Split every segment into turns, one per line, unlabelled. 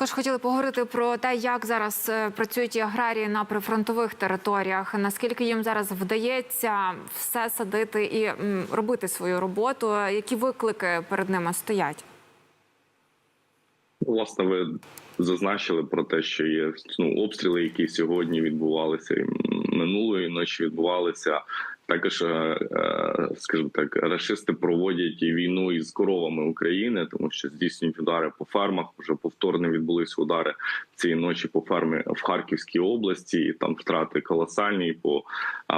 Також хотіли поговорити про те, як зараз е, працюють аграрії на прифронтових територіях. Наскільки їм зараз вдається все садити і робити свою роботу? Які виклики перед ними стоять?
Власне, ви зазначили про те, що є ну, обстріли, які сьогодні відбувалися, минулої ночі відбувалися. Також, е, скажімо так, рашисти проводять війну із коровами України, тому що здійснюють удари по фермах. Вже повторно відбулися удари цієї ночі по фермі в Харківській області. І там втрати колосальні по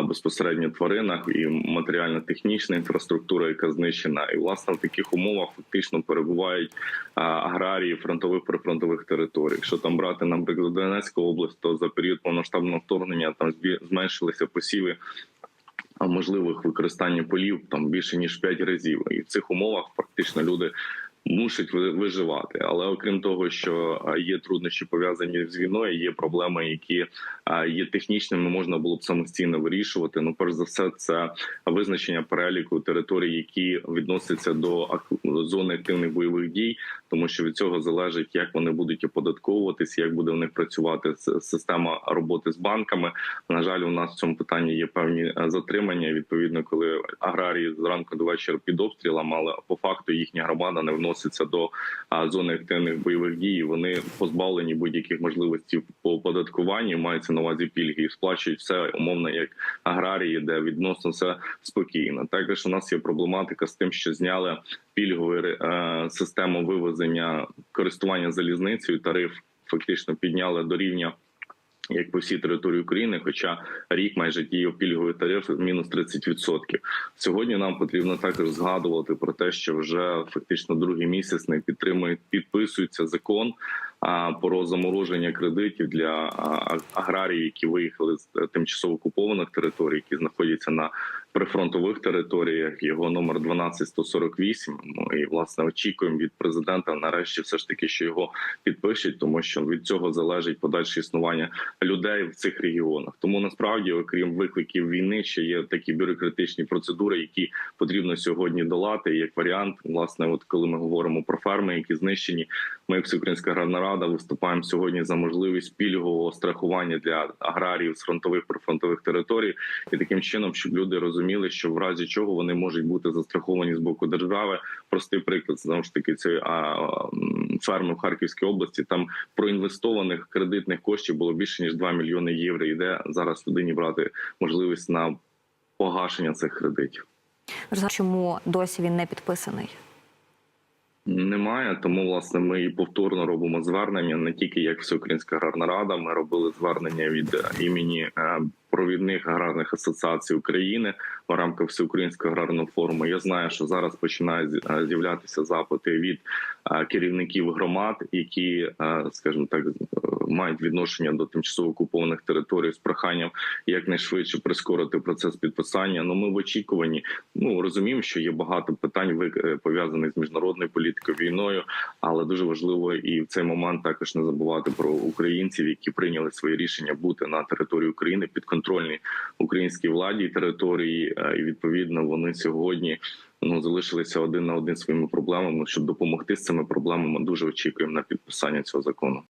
безпосередньо тваринах, і матеріально-технічна інфраструктура, яка знищена. І власне в таких умовах фактично перебувають аграрії фронтових прифронтових територій. Якщо там брати, наприклад, Донецьку область, то за період повноштабного вторгнення там зменшилися посіви можливих використання полів там більше ніж 5 разів, і в цих умовах практично люди. Мусять ви- виживати, але окрім того, що є труднощі пов'язані з війною, є проблеми, які є технічними, можна було б самостійно вирішувати. Ну, перш за все, це визначення переліку територій, які відносяться до зони активних бойових дій, тому що від цього залежить, як вони будуть оподатковуватись, як буде в них працювати система роботи з банками. На жаль, у нас в цьому питанні є певні е, затримання. Відповідно, коли аграрії зранку до вечора під обстрілом, але по факту їхня громада не вноситься до зони активних бойових дій. Вони позбавлені будь-яких можливостей по оподаткуванню, мається на увазі пільги і сплачують все умовно як аграрії, де відносно все спокійно. Також у нас є проблематика з тим, що зняли пільгову е, систему вивезення користування залізницею. Тариф фактично підняли до рівня. Як по всій території України, хоча рік майже діяв пільговий тариф мінус 30%. Сьогодні нам потрібно також згадувати про те, що вже фактично другий місяць не підтримують, підписується закон про замороження кредитів для а, аграріїв, які виїхали з е, тимчасово окупованих територій, які знаходяться на прифронтових територіях. Його номер 12148. Ну, І власне очікуємо від президента нарешті, все ж таки, що його підпишуть, тому що від цього залежить подальше існування людей в цих регіонах. Тому насправді, окрім викликів війни, ще є такі бюрократичні процедури, які потрібно сьогодні долати. Як варіант, власне, от коли ми говоримо про ферми, які знищені, ми, як Всеукраїнська аграрна рада, виступаємо сьогодні за можливість пільгового страхування для аграріїв з фронтових прифронтових територій, і таким чином, щоб люди розуміли, що в разі чого вони можуть бути застраховані з боку держави. Простий приклад знову ж таки цієї ферми в Харківській області. Там проінвестованих кредитних коштів було більше ніж 2 мільйони євро. Іде зараз людині брати можливість на погашення цих кредитів.
Чому досі він не підписаний?
Немає, тому власне ми і повторно робимо звернення не тільки як Всеукраїнська аграрна рада. Ми робили звернення від е, імені е, провідних аграрних асоціацій України в рамках всеукраїнського аграрного форуму. Я знаю, що зараз починають е, з'являтися запити від е, керівників громад, які, е, скажімо так, мають відношення до тимчасово окупованих територій з проханням якнайшвидше прискорити процес підписання. Ну ми в очікуванні. Ну розуміємо, що є багато питань пов'язаних з міжнародною політикою, війною, але дуже важливо і в цей момент також не забувати про українців, які прийняли своє рішення бути на території України підконтрольній українській владі території, е, і відповідно вони сьогодні. Ну, залишилися один на один своїми проблемами. Щоб допомогти з цими проблемами, дуже очікуємо на підписання цього закону.